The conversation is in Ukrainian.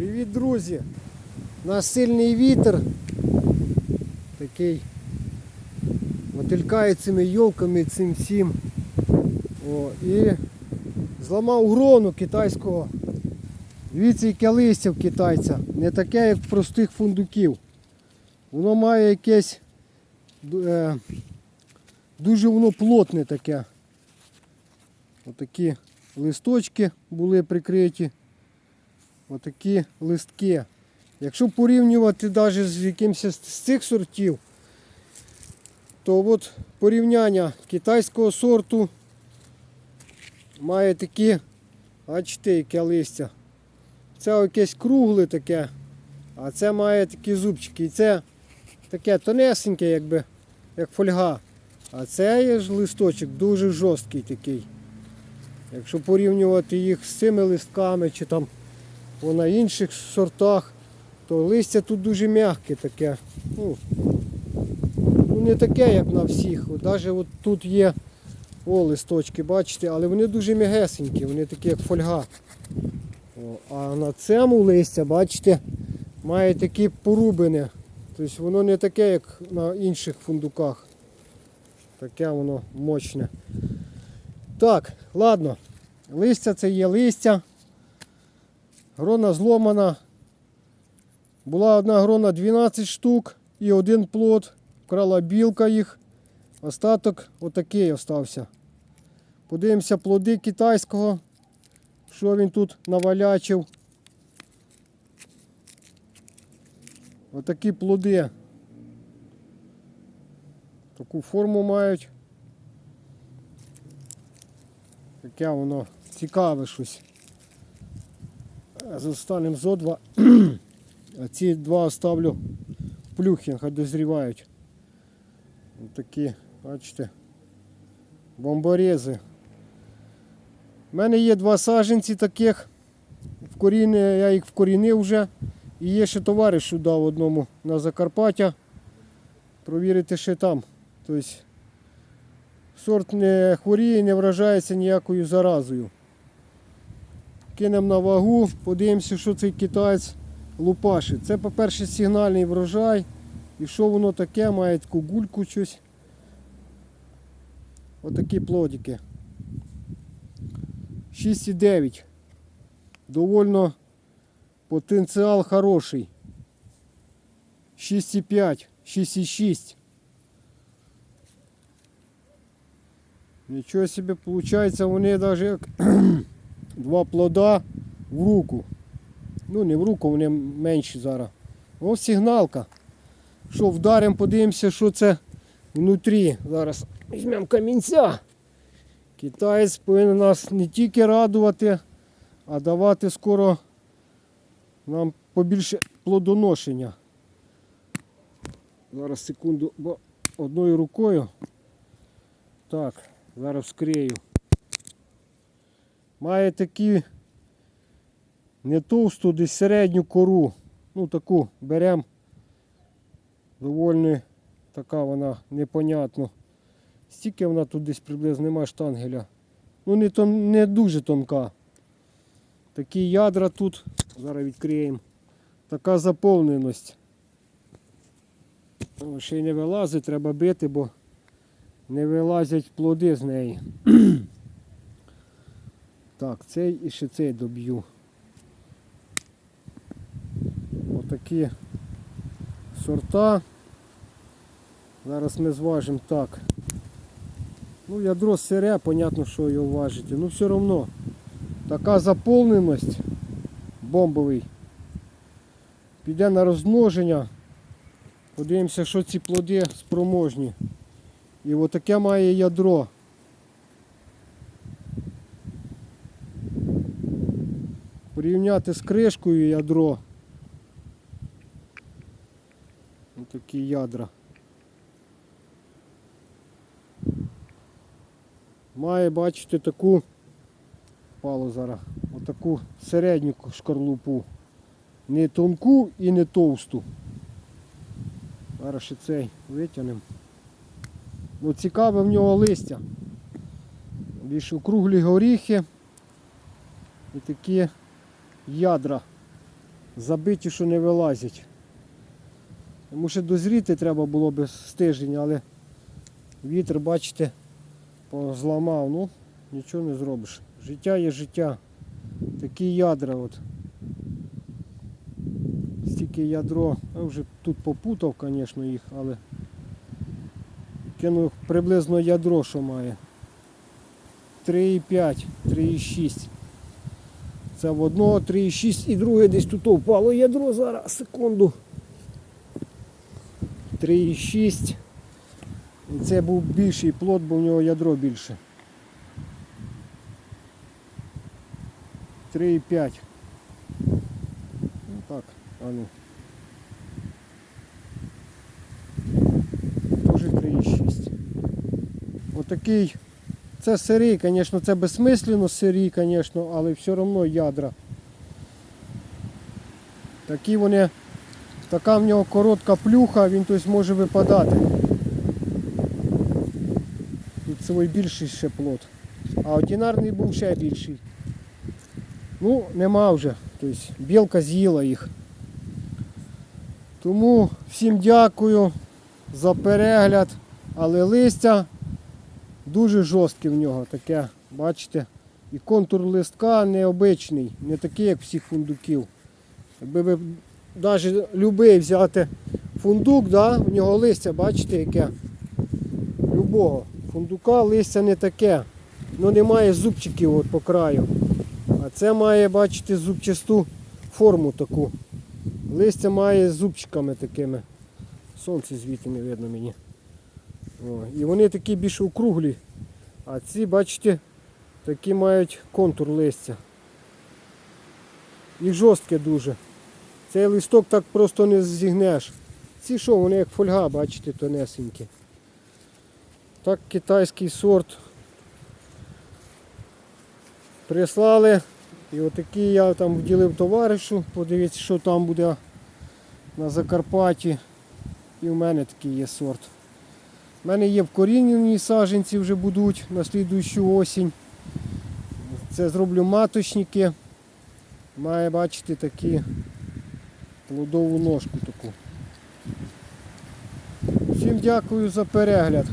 Привіт, друзі! У нас сильний вітер. Такий мотилькає цими йолками, цим всім. О, і зламав грону китайського. Дивіться, яке листя в китайця. Не таке, як простих фундуків. Воно має якесь е, дуже воно плотне таке. Отакі листочки були прикриті. Отакі листки. Якщо порівнювати навіть з якимось з цих сортів, то от порівняння китайського сорту має такі, бачите, яке листя. Це якесь кругле таке, а це має такі зубчики. І це таке тонесеньке, якби, як фольга. А це є ж листочок дуже жорсткий такий. Якщо порівнювати їх з цими листками чи там о, на інших сортах, то листя тут дуже м'яке таке. Ну, ну не таке, як на всіх. Навіть от тут є о, листочки, бачите, але вони дуже м'ягесенькі, вони такі як фольга. О, а на цьому листя, бачите, має такі порубини. Тобто воно не таке, як на інших фундуках. Таке воно мощне. Так, ладно. Листя це є листя. Грона зломана. Була одна грона 12 штук і один плод. Вкрала білка їх. Остаток отакий остався. Подивимося плоди китайського. Що він тут навалячив. Отакі плоди. Таку форму мають. Таке воно цікаве щось. З останнім зо два. Ці два оставлю плюхи, хай дозрівають. Ось такі, бачите, бомборези. У мене є два саженці таких. Вкоріне, я їх вкорінив вже. І є ще товаришу дав одному на Закарпаття. Провірити ще там. Тобто сорт не хворіє, не вражається ніякою заразою. Кинемо на вагу, подивимося, що цей китаєць лупашить. Це, по-перше, сигнальний врожай. І що воно таке, має таку гульку щось. Отакі плодики. 6,9. Довольно потенціал хороший. 6,5, 6,6. Нічого собі, виходить, вони навіть два плода в руку. Ну не в руку, вони менші зараз. Ось сигналка. Що вдаримо, подивимося, що це внутрі. Зараз візьмемо камінця. Китаєць повинен нас не тільки радувати, а давати скоро нам побільше плодоношення. Зараз секунду, бо одною рукою. Так, зараз вскрию. Має такі не товсту, десь середню кору. Ну таку беремо. Довольно така вона непонятно. Стільки вона тут десь приблизно нема штангеля. Ну не, тон, не дуже тонка. Такі ядра тут, зараз відкриємо. Така заповненість. Ще й не вилазить, треба бити, бо не вилазять плоди з неї. Так, цей і ще цей доб'ю. Отакі сорта. Зараз ми зважимо так. Ну, ядро сире, понятно, що його важити. Ну все одно така заповненість бомбовий. Піде на розмноження. Подивимося, що ці плоди спроможні. І отаке має ядро. Порівняти з кришкою ядро. Отакі ядра. Має бачите таку палу зараз, отаку середню шкарлупу. Не тонку і не товсту. Зараз ще цей витягнемо. Ну, цікаве в нього листя. Більш округлі горіхи і такі ядра. забиті, що не вилазять. Тому що дозріти треба було б з тиждень, але вітер, бачите, позламав. Ну, нічого не зробиш. Життя є життя. Такі ядра от. Стільки ядро. Я вже тут попутав, звісно, їх, але кинув приблизно ядро, що має. 3,5, 3,6. Це в одного 3,6 і друге десь тут впало ядро зараз, секунду. 3,6. І це був більший плод, бо в нього ядро більше. 3,5. Ну так, а ну. Тоже 3,6. Отакий. Це сирий, звісно, це безсмислено сирий, звісно, але все одно ядра. Такі вони, така в нього коротка плюха, він тобто, може випадати. Тут свій більший ще плод. А одинарний був ще більший. Ну, нема вже. Тобто білка з'їла їх. Тому всім дякую за перегляд, але листя дуже жорстке в нього таке, бачите. І контур листка необичний, не такий, як всіх фундуків. Якби ви навіть любий взяти фундук, да, в нього листя, бачите, яке? Любого. Фундука листя не таке. Ну немає зубчиків от по краю. А це має, бачите, зубчасту форму таку. Листя має зубчиками такими. Сонце звідти не видно мені. О, і вони такі більш округлі. А ці, бачите, такі мають контур листя. І жорстке дуже. Цей листок так просто не зігнеш. Ці що, вони як фольга, бачите, тонесенькі. Так китайський сорт. Прислали. І отакі я там вділив товаришу, подивіться, що там буде на Закарпатті. І в мене такий є сорт. У мене є вкорінені саджанці вже будуть на слідуючу осінь. Це зроблю маточники. Має бачити такі плодову ножку таку. Всім дякую за перегляд.